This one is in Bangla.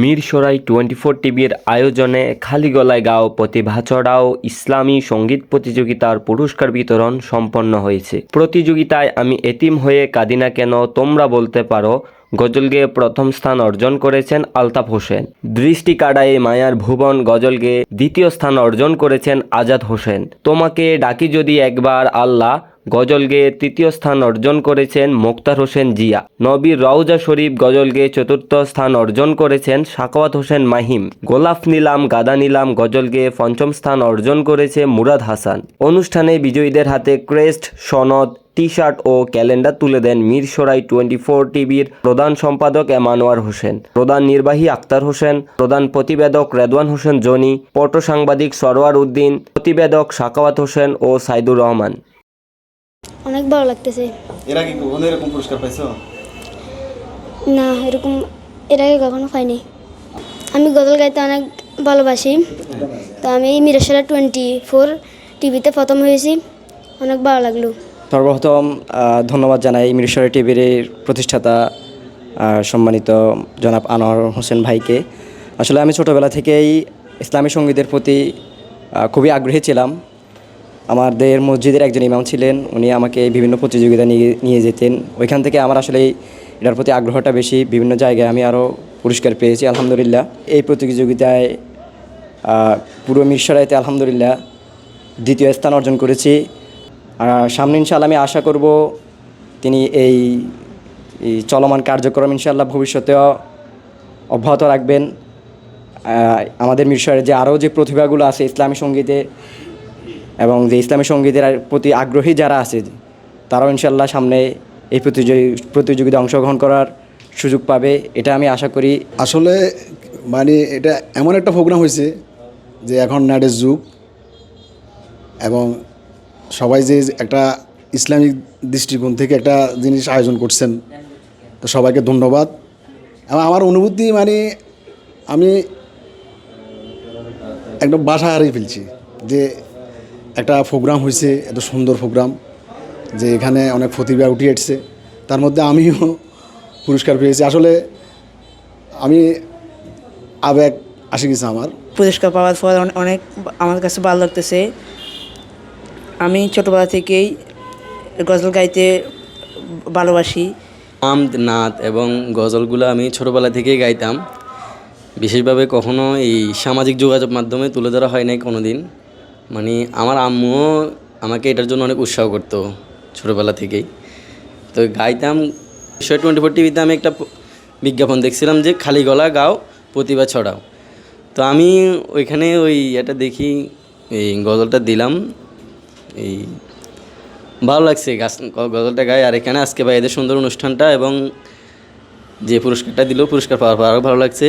মিরসরাই টোয়েন্টি ফোর টিভির আয়োজনে খালি গলায় গাও প্রতিভা চড়াও ইসলামী সংগীত প্রতিযোগিতার পুরস্কার বিতরণ সম্পন্ন হয়েছে। প্রতিযোগিতায় আমি এতিম হয়ে কাঁদি না কেন, তোমরা বলতে পারো গজল গেয়ে প্রথম স্থান অর্জন করেছেন আলতাফ হোসেন। দৃষ্টি কাড়ায়ে মায়ার ভুবন গজল গেয়ে দ্বিতীয় স্থান অর্জন করেছেন আজাদ হোসেন। তোমাকে ডাকি যদি একবার, আল্লাহ গজল গেয়ে তৃতীয় স্থান অর্জন করেছেন মোক্তার হোসেন জিয়া। নবীর রওজা শরীফ গজল গেয়ে চতুর্থ স্থান অর্জন করেছেন সাকাওয়াত হোসেন মাহিম। গোলাপ নিলাম, গাদা নিলাম গজল গেয়ে পঞ্চম স্থান অর্জন করেছে মুরাদ হাসান। অনুষ্ঠানে বিজয়ীদের হাতে ক্রেস্ট, সনদ টি শার্ট ও ক্যালেন্ডার তুলে দেন মিরসরাই টোয়েন্টি ফোর টিভির প্রধান সম্পাদক এমানোয়ার হোসেন। প্রধান নির্বাহী আক্তার হোসেন, প্রধান প্রতিবেদক রেদওয়ান হোসেন জনি পট সাংবাদিক সরওয়ার উদ্দিন, প্রতিবেদক সাকাওয়াত হোসেন ও সাইদুর রহমান। অনেক ভালো লাগতেছে। এর আগে কখনো এরকম পুরস্কার পাইছো? না এরকম এর আগে কখনো পাইনি। আমি গজল গাইতে অনেক ভালোবাসি। তো আমি মিরাসরা টোয়েন্টি ফোর টিভিতে প্রথম হয়েছি। অনেক ভালো লাগল। সর্বপ্রথম ধন্যবাদ জানাই মিরেশ্বরী টিভির প্রতিষ্ঠাতা সম্মানিত জনাব আনোয়ার হোসেন ভাইকে। আসলে আমি ছোটোবেলা থেকেই ইসলামী সঙ্গীতের প্রতি খুবই আগ্রহী ছিলাম। আমাদের মসজিদের একজন ইমাম ছিলেন, উনি আমাকে বিভিন্ন প্রতিযোগিতা নিয়ে নিয়ে যেতেন। ওইখান থেকে আমার আসলে এটার প্রতি আগ্রহটা বেশি। বিভিন্ন জায়গায় আমি আরও পুরস্কার পেয়েছি, আলহামদুলিল্লাহ। এই প্রতিযোগিতায় পুরো মিরসরাইতে আলহামদুলিল্লাহ দ্বিতীয় স্থান অর্জন করেছি। আর সামনে ইনশাল্লাহ আমি আশা করব তিনি এই চলমান কার্যক্রম ইনশাল্লাহ ভবিষ্যতেও অব্যাহত রাখবেন। আমাদের মিরসরের যে আরও যে প্রতিভাগুলো আছে ইসলামী সঙ্গীতে এবং যে ইসলামী সঙ্গীতের প্রতি আগ্রহী যারা আছে, তারাও ইনশাল্লাহ সামনে এই প্রতিযোগী, প্রতিযোগিতায় অংশগ্রহণ করার সুযোগ পাবে, এটা আমি আশা করি। আসলে মানে এটা এমন একটা প্রোগ্রাম হয়েছে যে এখন নেটের যুগ এবং সবাই যে একটা ইসলামিক দৃষ্টিকোণ থেকে একটা জিনিস আয়োজন করছেন, তো সবাইকে ধন্যবাদ। এবং আমার অনুভূতি মানে আমি একদম বাসা হারিয়ে ফেলছি যে একটা প্রোগ্রাম হয়েছে এত সুন্দর প্রোগ্রাম যে এখানে অনেক প্রতিভা উঠে এসছে। তার মধ্যে আমিও পুরস্কার পেয়েছি। আসলে আমি আবেগ আসে গেছে আমার। পুরস্কার পাওয়ার পর অনে- অনেক আমার কাছে ভালো লাগতেছে। আমি ছোটোবেলা থেকেই গজল গাইতে ভালোবাসি। আমদ নাত এবং গজলগুলো আমি ছোটোবেলা থেকেই গাইতাম। বিশেষভাবে কখনো এই সামাজিক যোগাযোগ মাধ্যমে তুলে ধরা হয় নাই কোনো দিন মানে আমার আম্মুও আমাকে এটার জন্য অনেক উৎসাহ করতো ছোটোবেলা থেকেই। তো গাইতাম বিষয় টোয়েন্টি ফোর টিভিতে আমি একটা বিজ্ঞাপন দেখছিলাম যে খালি গলা গাও, প্রতিভা ছড়াও। তো আমি ওইখানে ওই এটা দেখি, এই গজলটা দিলাম, এই ভালো লাগছে গাছ গজলটা গায়ে। আর এখানে আজকে ভাই এদের সুন্দর অনুষ্ঠানটা এবং যে পুরস্কারটা দিল, পুরস্কার পাওয়ার পর আরও ভালো লাগছে।